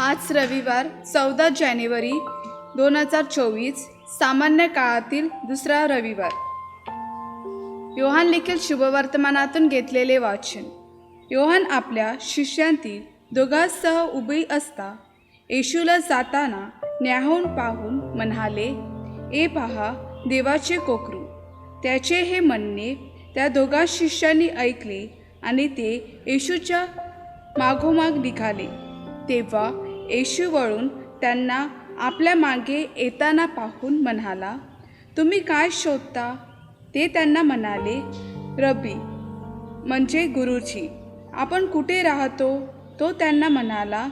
आज रविवार चौदा जानेवारी दोन हजार चोवीस सामान्य काळातील दुसरा रविवार. योहान लिखित शुभवर्तमानातून घेतलेले वाचन. योहान आपल्या शिष्यांतील दोघांसह उभी असता येशूला जाताना न्याहून पाहून म्हणाले ए पहा देवाचे कोकरू त्याचे हे म्हणणे त्या दोघा शिष्यांनी ऐकले आणि ते येशूच्या मागोमाग निघाले. तेव्हा येशू वळून त्यांना आपल्या मागे येताना पाहून म्हणाला तुम्ही काय शोधता? ते त्यांना म्हणाले रबी म्हणजे गुरुजी आपण कुठे राहतो? तो त्यांना म्हणाला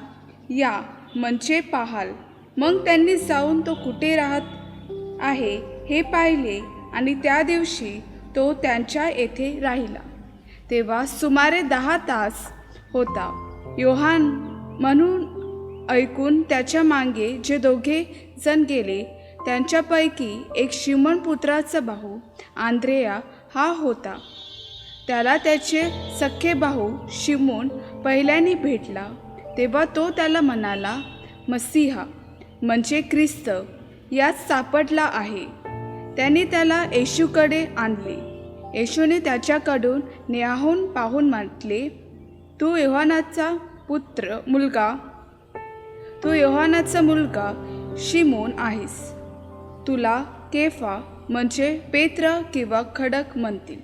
या म्हणजे पाहाल. मग त्यांनी जाऊन तो कुठे राहत आहे हे पाहिले आणि त्या दिवशी तो त्यांच्या येथे राहिला. तेव्हा सुमारे दहा तास होता. योहान म्हणून ऐकून त्याच्यामागे जे दोघे जण गेले त्यांच्यापैकी एक शिमण पुत्राचा भाऊ आंद्रेया हा होता. त्याला त्याचे सख्खे भाऊ शिमोन पहिल्याने भेटला तेव्हा तो त्याला म्हणाला मसीहा म्हणजे ख्रिस्त यात सापडला आहे. त्याने त्याला येशूकडे आणले. येशूने त्याच्याकडून न्याहून पाहून म्हटले तू योहानाचा पुत्र मुलगा तू योहानाचा मुलगा शिमोन आहेस. तुला केफा म्हणजे पेत्र किंवा खडक म्हणतील.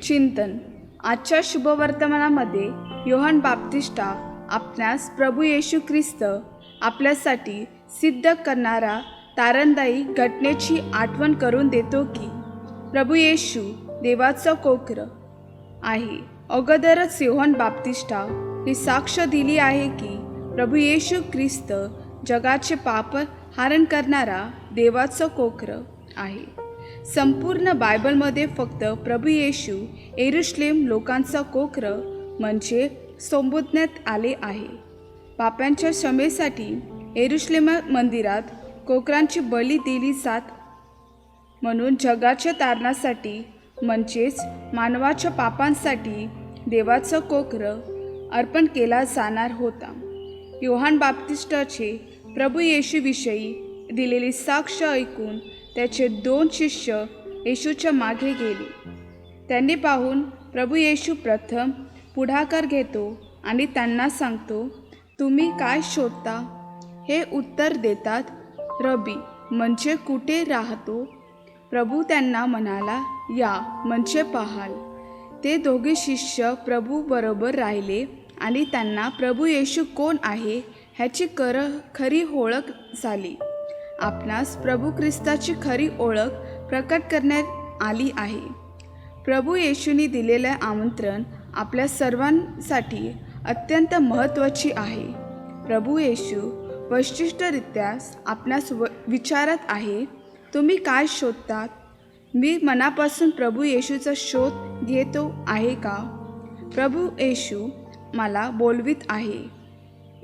चिंतन. आजच्या शुभवर्तमानामध्ये योहान बाप्तिष्ठा आपणास प्रभू येशू ख्रिस्त आपल्यासाठी सिद्ध करणारा तारणदायी घटनेची आठवण करून देतो की प्रभू येशू देवाचं कोकर आहे. अगोदरच योहान बाप्तिष्ठा ही साक्ष दिली आहे की प्रभू येशू ख्रिस्त जगाचे पाप हारण करणारा देवाचं कोकर आहे. संपूर्ण बायबलमध्ये फक्त प्रभू येशू एरुश्लेम लोकांचा कोकर म्हणजे संबोधण्यात आले आहे. पाप्यांच्या क्षमेसाठी एरुश्लेम मंदिरात कोकरांची बली दिली जात म्हणून जगाच्या तारणासाठी म्हणजेच मानवाच्या पापांसाठी देवाचं कोकर अर्पण केला जाणार होता. योहान बाप्तिस्टाचे प्रभू येशूविषयी दिलेली साक्ष ऐकून त्याचे दोन शिष्य येशूच्या मागे गेले. त्यांनी पाहून प्रभू येशू प्रथम पुढाकार घेतो आणि त्यांना सांगतो तुम्ही काय शोधता? हे उत्तर देतात रबी म्हणजे कुठे राहतो? प्रभू त्यांना म्हणाला या म्हणजे पाहाल. ते दोघे शिष्य प्रभू बरोबर राहिले आणि त्यांना प्रभू येशू कोण आहे ह्याची कर खरी ओळख झाली. आपणास प्रभू ख्रिस्ताची खरी ओळख प्रकट करण्यात आली आहे. प्रभू येशूने दिलेले आमंत्रण आपल्या सर्वांसाठी अत्यंत महत्त्वाची आहे. प्रभू येशू वैशिष्ट्यरित्या आपणास व विचारत आहे तुम्ही काय शोधतात? मी मनापासून प्रभू येशूचा शोध घेतो आहे का? प्रभू येशू मला बोलवित आहे.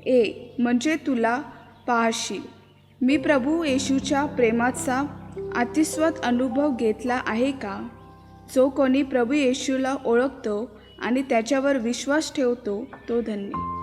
ए म्हणजे तुला पाहशील मी प्रभू येशूच्या प्रेमाचा अतिस्वत अनुभव घेतला आहे का? जो कोणी प्रभू येशूला ओळखतो आणि त्याच्यावर विश्वास ठेवतो तो धन्य.